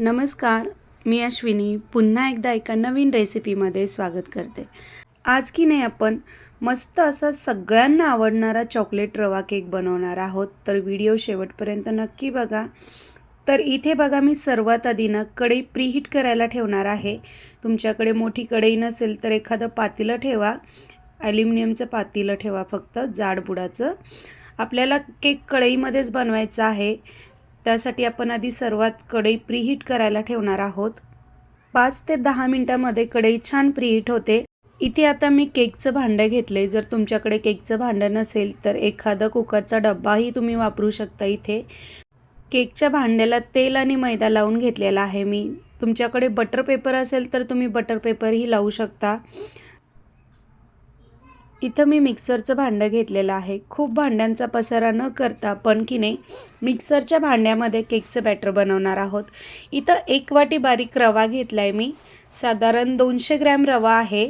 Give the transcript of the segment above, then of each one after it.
नमस्कार मी अश्विनी पुन्हा एकदा एका नवीन रेसिपीमध्ये स्वागत करते. आज की नाही आपण मस्त असा सगळ्यांना आवडणारा चॉकलेट रवा केक बनवणार आहोत. तर व्हिडिओ शेवटपर्यंत नक्की बघा. तर इथे बघा मी सर्वात आधी ना कढई प्रीहीट करायला ठेवणार आहे. तुमच्याकडे मोठी कढई नसेल तर एखादं पातेलं ठेवा. ॲल्युमिनियमचं पातेलं ठेवा फक्त जाडबुडाचं आपल्याला केक कढईमध्येच बनवायचा आहे. त्यासाठी आपण आधी सर्वात कढई प्रीहीट करायला ठेवणार आहोत. पाच ते दहा मिनटामध्ये कढई छान प्रीहीट होते. इथे आता मी केकचं भांडं घेतले जर तुमच्याकडे केकचं भांडं नसेल तर एखादं कुकरचा डब्बाही तुम्ही वापरू शकता इथे. केकच्या भांड्याला तेल आणि मैदा लावून घेतलेला आहे मी. तुमच्याकडे बटर पेपर असेल तर तुम्ही बटर पेपरही लावू शकता. इथं मी मिक्सरचं भांडं घेतलेलं आहे. खूप भांड्यांचा पसारा न करता पण की नाही मिक्सरच्या भांड्यामध्ये केकचं बॅटर बनवणार आहोत. इथं एक वाटी बारीक रवा घेतला आहे मी. साधारण दोनशे ग्रॅम रवा आहे.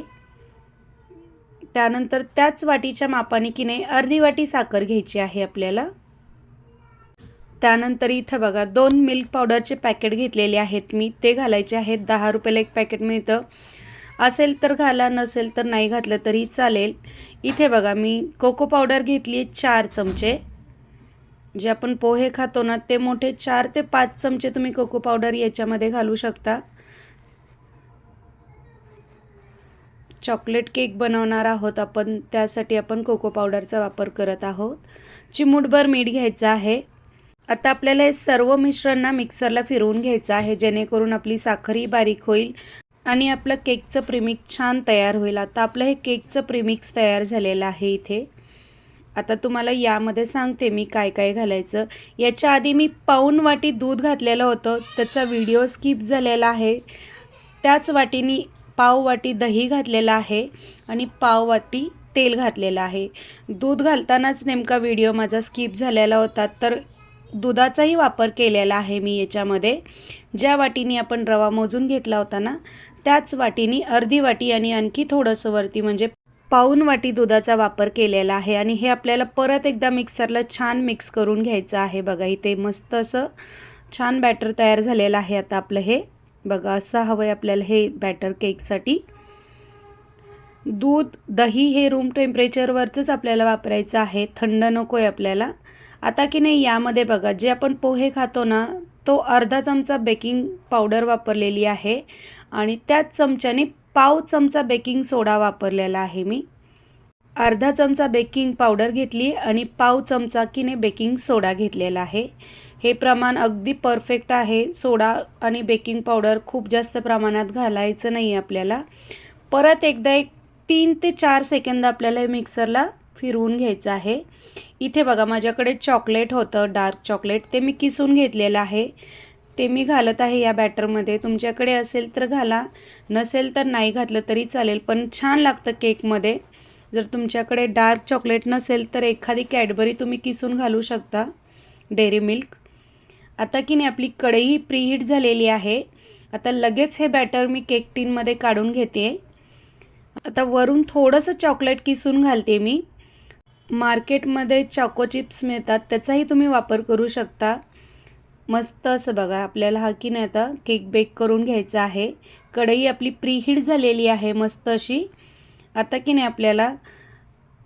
त्यानंतर त्याच वाटीच्या मापाने की नाही अर्धी वाटी साखर घ्यायची आहे आपल्याला. त्यानंतर इथं बघा दोन मिल्क पावडरचे पॅकेट घेतलेले आहेत मी. ते घालायचे आहेत. दहा रुपयाला एक पॅकेट मिळतं. असेल तर घाला नसेल तर नाही घातलं तरी चालेल. इथे बघा मी कोको पावडर घेतली आहे चार चमचे. जे आपण पोहे खातो ना ते मोठे चार ते पाच चमचे तुम्ही कोको पावडर याच्यामध्ये घालू शकता. चॉकलेट केक बनवणार आहोत आपण त्यासाठी आपण कोको पावडरचा वापर करत आहोत. चिमूटभर मीठ घ्यायचं आहे. आता आपल्याला हे सर्व मिश्रण ना मिक्सरला फिरवून घ्यायचं आहे जेणेकरून आपली साखरही बारीक होईल. आणि आपलं केकचं प्रिमिक्स छान तयार होईल. आता आपलं हे केकचं प्रिमिक्स तयार झालेलं आहे इथे. आता तुम्हाला यामध्ये सांगते मी काय काय घालायचं. याच्या आधी मी पाऊन वाटी दूध घातलेलं होतं. त्याचा व्हिडिओ स्किप झालेला आहे. त्याच वाटीनी पाव वाटी दही घातलेलं आहे आणि पाव वाटी तेल घातलेलं आहे. दूध घालतानाच नेमका व्हिडिओ माझा स्किप झालेला होता. तर दुधाचाही वापर केलेला आहे मी याच्यामध्ये. ज्या वाटीने आपण रवा मोजून घेतला होता ना त्याच वाटीनी अर्धी वाटी आणि आणखी थोडंसं वरती म्हणजे पाऊन वाटी दुधाचा वापर केलेला आहे. आणि हे आपल्याला परत एकदा मिक्सरला छान मिक्स करून घ्यायचं आहे. बघा इथे मस्त असं छान बॅटर तयार झालेलं आहे आता आपलं हे. बघा असं हवं आहे आपल्याला हे बॅटर केकसाठी. दूध दही हे रूम टेम्परेचरवरचंच आपल्याला वापरायचं आहे. थंड नको आहे आपल्याला. आता की नाही यामध्ये बघा जे आपण पोहे खातो ना तो अर्धा चमचा बेकिंग पावडर वापरलेली आहे आणि त्याच चमच्याने पाव चमचा बेकिंग सोडा वापरलेला आहे मी. अर्धा चमचा बेकिंग पावडर घेतली आणि पाव चमचा किने बेकिंग सोडा घेतलेला आहे. हे प्रमाण अगदी परफेक्ट आहे. सोडा आणि बेकिंग पावडर खूप जास्त प्रमाणात घालायचं नाही आहे आपल्याला. परत एकदा एक तीन ते चार सेकंद आपल्याला मिक्सरला फिरवून घ्यायचं आहे. इथे बघा माझ्याकडे चॉकलेट होतं डार्क चॉकलेट ते मी किसून घेतलेलं आहे. ते मी घालत आहे या बॅटरमध्ये तुमच्याकडे असेल तर घाला. नसेल तर नाही घातलं तरी चालेल पण छान लागतं केकमध्ये जर तुमच्याकडे डार्क चॉकलेट नसेल तर एखादी कॅडबरी तुम्ही किसून घालू शकता. डेअरी मिल्क आता की नाही आपली कढई प्रीहीट झालेली आहे. आता लगेच हे बॅटर मी केक टीनमध्ये काढून घेते आता वरून थोडंसं चॉकलेट किसून घालते मी. मार्केटमध्ये चॉको चिप्स मिळतात त्याचाही तुम्ही वापर करू शकता. मस्त असं बघा आपल्याला हा की नाही आता केक बेक करून घ्यायचा आहे. कढई आपली प्रीहीट झालेली आहे मस्त अशी. आता की नाही आपल्याला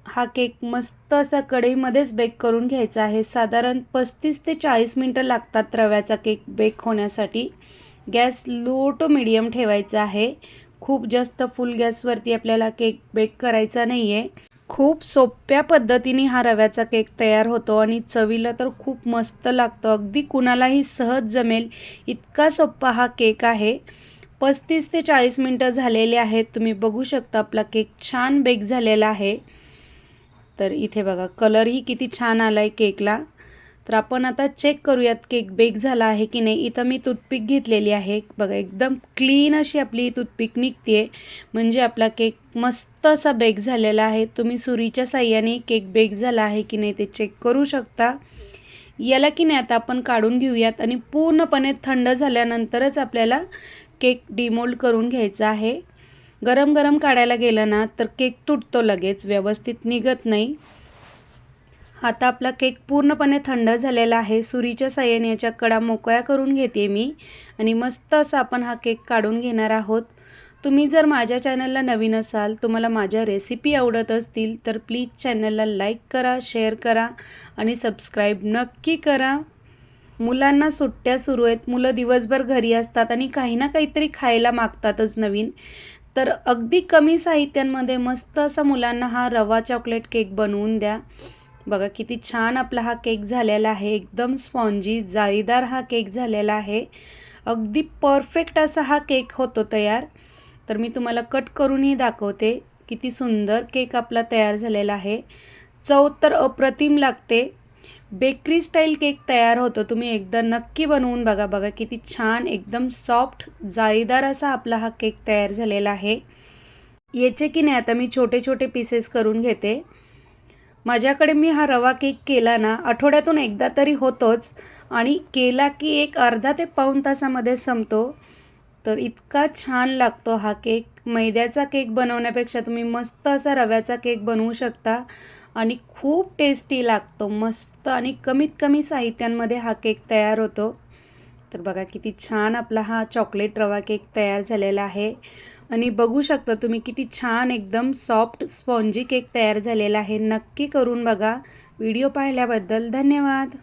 हा केक मस्त असा कढईमध्येच बेक करून घ्यायचा आहे. साधारण पस्तीस ते चाळीस मिनटं लागतात रव्याचा केक बेक होण्यासाठी. गॅस लो टू मिडियम ठेवायचा आहे. खूप जास्त फुल गॅसवरती आपल्याला केक बेक करायचा नाही आहे खूप सोप्या पद्धतीने हा रव्याचा केक तयार होतो आणि चवीला तर खूप मस्त लागतो. अगदी कुणालाही सहज जमेल इतका सोप्पा हा केक आहे. पस्तीस ते चाळीस मिनटं झालेले आहेत. तुम्ही बघू शकता आपला केक छान बेक झालेला आहे. तर इथे बघा कलरही किती छान आला आहे केकला. तर आपण आता चेक करूयात केक बेक झाला आहे की नाही. इथं मी टूथपिक घेतलेली आहे. बघा एकदम क्लीन अशी आपली टूथपिक निघते म्हणजे आपला केक मस्त असा बेक झालेला आहे. तुम्ही सुरीच्या साह्याने केक बेक झाला आहे की नाही ते चेक करू शकता. याला की नाही आता आपण काढून घेऊयात आणि पूर्णपणे थंड झाल्यानंतरच आपल्याला केक डिमोल्ड करून घ्यायचा आहे. गरम गरम काढायला गेलं ना तर केक तुटतो लगेच. व्यवस्थित निघत नाही. आता आपला केक पूर्णपणे थंड झालेला आहे. सुरीच्या साह्याने याच्या कडा मोकळ्या करून घेते मी. आणि मस्त असा आपण हा केक काढून घेणार आहोत. तुम्ही जर माझ्या चॅनलला नवीन असाल तुम्हाला माझ्या रेसिपी आवडत असतील तर प्लीज चॅनलला लाईक करा शेअर करा आणि सबस्क्राईब नक्की करा. मुलांना सुट्ट्या सुरू आहेत. मुलं दिवसभर घरी असतात आणि काही ना काहीतरी खायला मागतातच नवीन. तर अगदी कमी साहित्यांमध्ये मस्त असा मुलांना हा रवा चॉकलेट केक बनवून द्या. बघा किती छान आपला हा केक झालेला आहे. एकदम स्पॉन्जी जाळीदार हा केक झालेला आहे. अगदी परफेक्ट असा हा केक होतो तयार. तर मी तुम्हाला कट करूनही दाखवते किती सुंदर केक आपला तयार झालेला आहे. चव तर अप्रतिम लागते. बेकरी स्टाईल केक तयार होतो. तुम्ही एकदा नक्की बनवून बघा. बघा किती छान एकदम सॉफ्ट जाळीदार असा आपला हा केक तयार झालेला आहे. याचे की नाही आता मी छोटे छोटे पीसेस करून घेते. माझ्याकडे मी हा रवा केक केला ना आठवड्यातून एकदा तरी होतोच. आणि केला की एक अर्धा ते पाऊण तासामध्ये संपतो. तर इतका छान लागतो हा केक. मैद्याचा केक बनवण्यापेक्षा तुम्ही मस्त असा रव्याचा केक बनवू शकता. आणि खूप टेस्टी लागतो मस्त आणि कमीत कमी साहित्यांमध्ये हा केक तयार होतो. तर बघा किती छान आपला हा चॉकलेट रवा केक तयार झालेला आहे. आणि बघू शकता तुम्ही किती छान एकदम सॉफ्ट स्पॉन्जी केक तयार झालेला आहे. नक्की करून बघा. व्हिडिओ पाहिल्याबद्दल धन्यवाद.